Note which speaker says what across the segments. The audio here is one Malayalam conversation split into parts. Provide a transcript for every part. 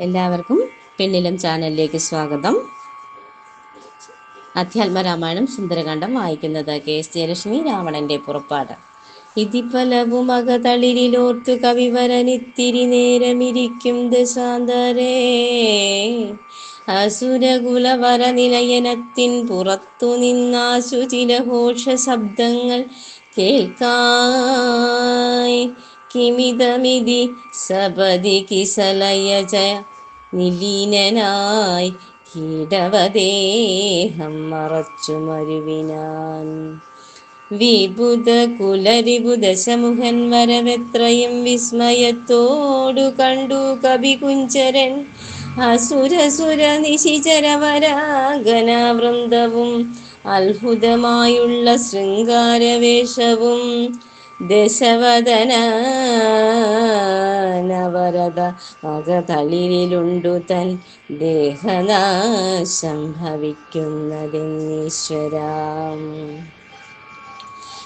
Speaker 1: എല്ലാവർക്കും പെണ്ണിലം ചാനലിലേക്ക് സ്വാഗതം. അധ്യാത്മരാമായണം സുന്ദരകാന്ഡം വായിക്കുന്നത് കെ എസ് ജയലക്ഷ്മി രാവണന്റെ പുറപ്പാട്. ഇതിപ്പലവും അകതളിരിലോർത്തു കവിവരനിത്തിരി നേരമിരിക്കും ദശാന്തരേ. അസുരകുലവര നിലയനത്തിൻ പുറത്തു നിന്നാശു ചില ഘോഷ ശബ്ദങ്ങൾ കേൾക്കായി. കിമിതമിതി സപതി കിസലയജ നിലീനനായി കീടവദേഹം മറച്ചു മരുവിനാൻ. വിബുധ കുലരിബു ദശമുഖൻ വരവെത്രയും വിസ്മയത്തോടു കണ്ടു കവികുഞ്ചരൻ. അസുരസുര നിശിചരവരാഗനാവൃന്ദവും അത്ഭുതമായുള്ള ശൃംഗാരവേഷവും ദശവദന നവരത മകതളിരിലുണ്ടു തൻ ദേഹനാശം ഭവിക്കുന്നതെന്നീശ്വരാം.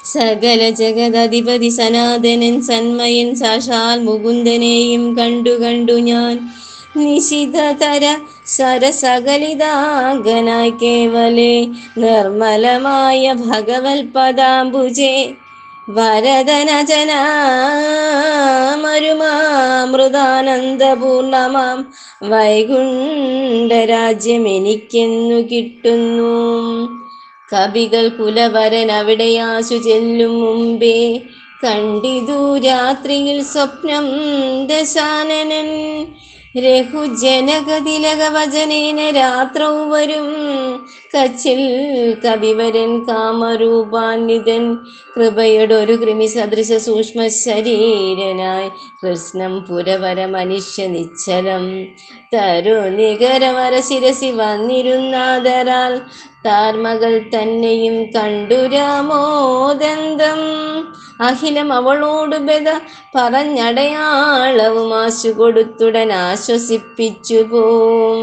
Speaker 1: സകല ജഗതധിപതി സനാതനൻ സന്മയൻ സാക്ഷാൽ മുകുന്ദനെയും കണ്ടു കണ്ടു ഞാൻ. നിശിതതര സരസകലിതാഗനായി കേവലേ നിർമ്മലമായ ഭഗവത് പദാംബുജേ വരദനജനാമരുമാമൃതാനന്ദപൂർണമാം. വൈകുണ്ഠരാജ്യം എനിക്കെന്നു കിട്ടുന്നു. കവികൾ കുലവരൻ അവിടെയാശു ചെല്ലും മുമ്പേ കണ്ടിതു രാത്രിയിൽ സ്വപ്നം ദശാനനൻ. രഘുജനകതിലകവചനേന രാത്രവും വരും. കച്ചിൽ കവിവരൻ കാമരൂപാന്വിതൻ കൃപയുടൊരു കൃമി സദൃശ സൂക്ഷ്മ ശരീരനായി കൃഷ്ണം പുരവര മനുഷ്യ നിശ്ചലം. തരു നികരവര ശിരസി വന്നിരുന്നാദരാൽ താർമകൾ തന്നെയും കണ്ടു രാമോദന്തം. അഖിലം അവളോട് ബദ പറഞ്ഞടയാളവും ആശു കൊടുത്തുടൻ ആശ്വസിപ്പിച്ചു പോം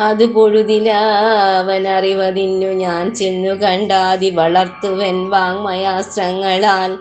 Speaker 1: അത് പൊഴുതിലാവനറിവതിന്നു ഞാൻ ചെന്നു കണ്ടാതി വളർത്തുവൻ വാങ്മയാസ്ത്രങ്ങളാൽ.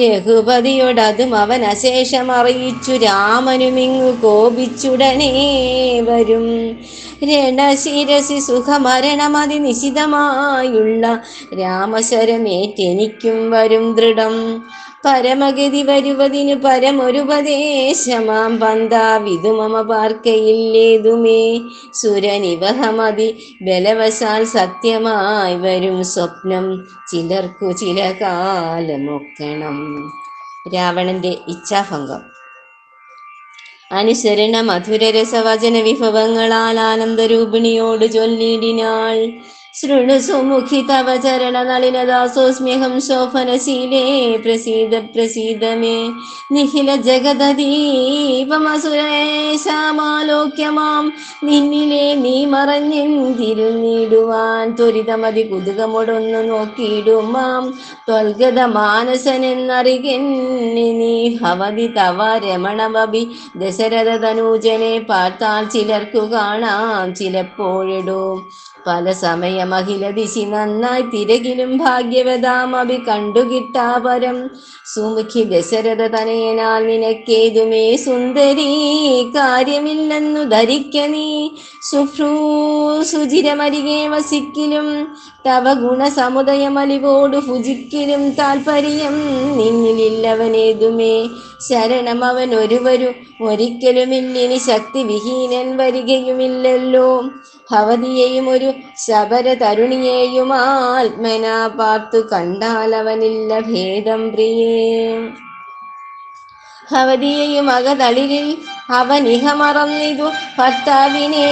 Speaker 1: രഘുപതിയോടതും അവൻ അശേഷം അറിയിച്ചു രാമനുമിങ്ങു കോപിച്ചുടനെ വരും. രണശിരസി സുഖമരണമതി നിശിതമായുള്ള രാമശരമേറ്റെനിക്കും വരും ദൃഢം. പരമഗതി വരുവതിനു പരമൊരുപദേശമാം പന്താവിതു മമ പാർക്കയില്ലേതുമേ? സുരനിവഹമതി ബലവശാൽ സത്യമായി വരും സ്വപ്നം ചിലർക്കു ചില കാലമൊക്കണം. രാവണന്റെ ഇച്ഛാഭംഗം. അനുസരണ മധുര രസവചന വിഭവങ്ങളാൽ ആനന്ദരൂപിണിയോട് ചൊല്ലിടിനാൾ. ശൃണു സുമുഖി തവ ശോഭനശീലേ പ്രസീദ പ്രസീദമേ. നിഖില ജഗദീപമസുരേശമാലോക്യമാം നിന്നിലെ നീ മറഞ്ഞെന്തിരുന്നിടുവാൻ ത്വരിതമതി കുതുകമൊടൊന്നു നോക്കിയിടുമാം. ത്വൽഗത മാനസനെന്നറികെന്നെ നീ ഭവതി തവ രമണമഭി. ദശരഥ തനൂജനെ പാർത്താൽ ചിലർക്കു കാണാം ചിലപ്പോഴിടും. പല സമയം അഖില ദിശി നന്നായി തിരകിലും ഭാഗ്യവതാമഭി കണ്ടുകിട്ടാപരം സുമുഖി ദശരഥ തനയനാൽ നിനക്കേതുമേ സുന്ദരി? കാര്യമില്ലെന്നു ധരിക്ക നീ. സുഭ്രൂ സുചിരമരികെ വസിക്കിലും. തവ ഗുണസമുദയമലിവോടു ഭുജിക്കിലും താൽപര്യം നിന്നിലില്ലവനേതുമേ. ശരണം അവൻ ഒരുവരും ഒരിക്കലുമില്ലിനി ശക്തി വരികയുമില്ലല്ലോ. ഭവതിയെയും ഒരു ശബര തരുണിയെയും ആത്മനാ പാർത്തു കണ്ടാൽ അവനില്ല ഭേദം പ്രിയേ. ഭവതിയെയും അകതളിരിൽ അവൻ ഇഹ മറന്നിതു ഭർത്താവിനെ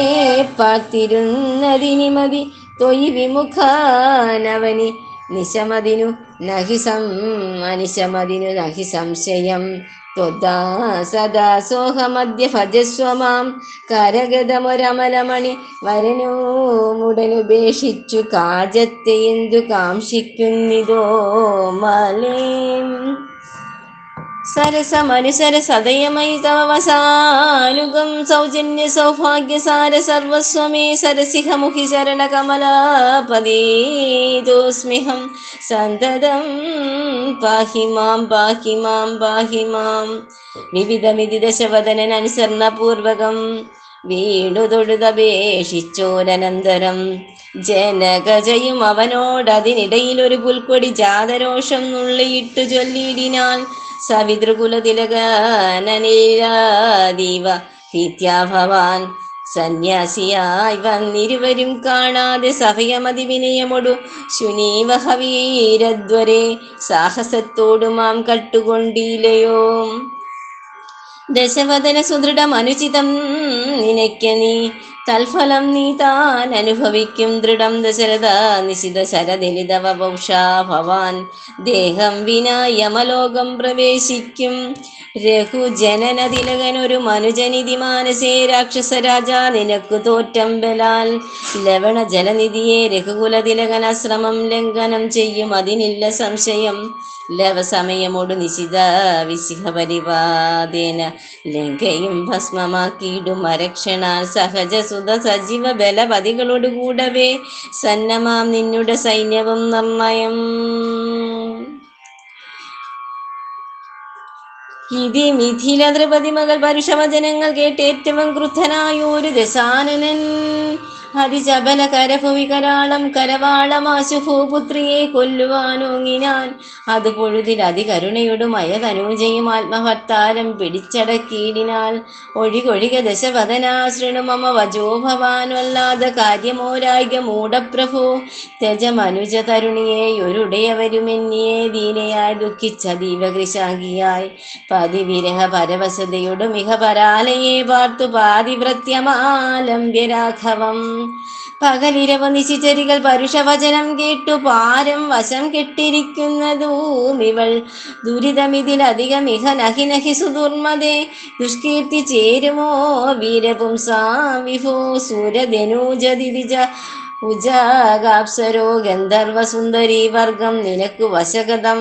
Speaker 1: പാർത്തിരുന്നതിനിമതി തൊയ് വിമുഖാനവനി നിശമതിനു നഹി സം അനിശമതിനു നഹി സംശയം. ത്വദാ സദാ സോഹമദ്യ ഭജസ്വമാം. കരഗതമൊരമലമണി വരനൂമുടനുപേക്ഷിച്ചു കാജത്തെ എന്തു കാംക്ഷിക്കുന്നിതോ മലേം. സരസമനുസര സദയമയി തവ വസാനുഗം സൗജന്യ സൗഭാഗ്യസാര സർവസ്വമേ സരസിഹമുഖി ചരണ കമലാപദീതോസ്മ്യഹം സന്തതം പാഹി മാം പാഹി മാം പാഹി മാം. വിവിധമിതി ദശവദനൻ അനുസരണപൂർവകം വീണു തൊഴുതപേക്ഷിച്ചോരനന്തരം ജനകജയും അവനോടതിനിടയിൽ ഒരു പുൽക്കൊടി ജാതരോഷം നുള്ളിയിട്ടു ചൊല്ലിയിടിനാൻ ഭവാൻ സന്യാസിയായി വന്നിരുവരും കാണാതെ സഹയമതി വിനയമൊടു ശുനീവഹവീരദ്വരെ സാഹസത്തോടു മാം കട്ടുകൊണ്ടില്ലയോ ദശവദന സുദൃഢം അനുചിതം നിനയ്ക്ക നീ തൽഫലം നീ താൻ അനുഭവിക്കും ദൃഢം ദശരഥ നിശിത ശരദലിതവ പൗഷാ ഭവാൻ. ദേഹം വിനാ യമലോകം പ്രവേശിക്കും. രഘുജനന തിലകനൊരു മനുജനിധി മാനസേ രാക്ഷസ രാജ നിനക്കു തോറ്റമ്പലാൽ ലവണ ജലനിധിയെ രഘുകുല തിലകനാശ്രമം ലംഘനം ചെയ്യും അതിനില്ല സംശയം. ലവസമയമോട് നിശിത വിശിഖ പരിപാതേന ലങ്കയും ഭസ്മമാക്കിയിടും അരക്ഷണാൽ സഹജ സുത സജീവ ബലപതികളോട് കൂടവേ. സന്നമാം നിന്നുടെ സൈന്യവും നിർണയം ഇതി മിഥില ദ്രപതി മകൾ പരുഷവചനങ്ങൾ കേട്ട് ഏറ്റവും ക്രുദ്ധനായൊരു ദശാനനൻ. അതിചബല കരഭുവികരാളം കരവാളമാശു ഭൂപുത്രിയെ കൊല്ലുവാനോങ്ങിനാൻ. അത് പൊഴുതിൽ അതികരുണയുടും അയതനൂജയും ആത്മഭർത്താരം പിടിച്ചടക്കിയിടിനാൽ. ഒഴികൊഴിക ദശവദനാശ്രണു മമ വജോ ഭവാൻവല്ലാതെ കാര്യമോരായിക തെജ തെജമനുജ തരുണിയെ ഒരുടയവരുമെന്നിയെ ദീനയായി ദുഃഖിച്ച ദീപകൃശാഖിയായി പതിവിരഹ പരവശതയുടും ഇഹ പരാലയെ പാർത്തു പാതിവൃത്യമാലംബ്യ രാഘവം പകലിരവ നിശിചരികൾ പരുഷവചനം കേട്ടു പാരം വശം കെട്ടിരിക്കുന്നതൂമിവൾ ദുരിതമിതിലധികം ഇഹ നഹി നഹി സുദുർമതേ ദുഷ്കീർത്തി ചേരുമോ വീരപുംസാ വിഭോ സൂരധനൂജതിരിജ ഉജാഗാപ്സരോ ഗന്ധർവ സുന്ദരീ വർഗം നിനക്കു വശഗതം.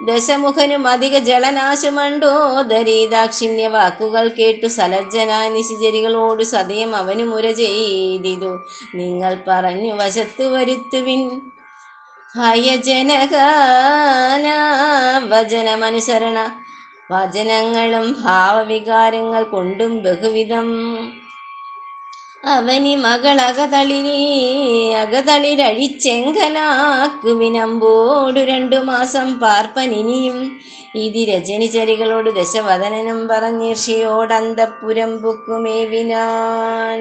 Speaker 1: ദശമുഖനും അധിക ജലനാശമണ്ടോ? ദരീദാക്ഷിണ്യ വാക്കുകൾ കേട്ടു സലജ്ജനായ നിശിചരികളോട് സതയം അവനു മുര ചെയ്തിതു. നിങ്ങൾ പറഞ്ഞു വശത്തു വരുത്തുവിൻ. ഭയജനകാന വചനമനുസരണ വചനങ്ങളും ഭാവവികാരങ്ങൾ കൊണ്ടും ബഹുവിധം അവനി മകളകതളിനെ അകതളിരഴിച്ചെങ്കലാക്കുവിനമ്പോടു രണ്ടു മാസം പാർപ്പനിനിയും ഇതി രജനിചരികളോട് ദശവദനനും പറഞ്ഞീർഷിയോടന്തപ്പുരം പൊക്കുമേവിനാൻ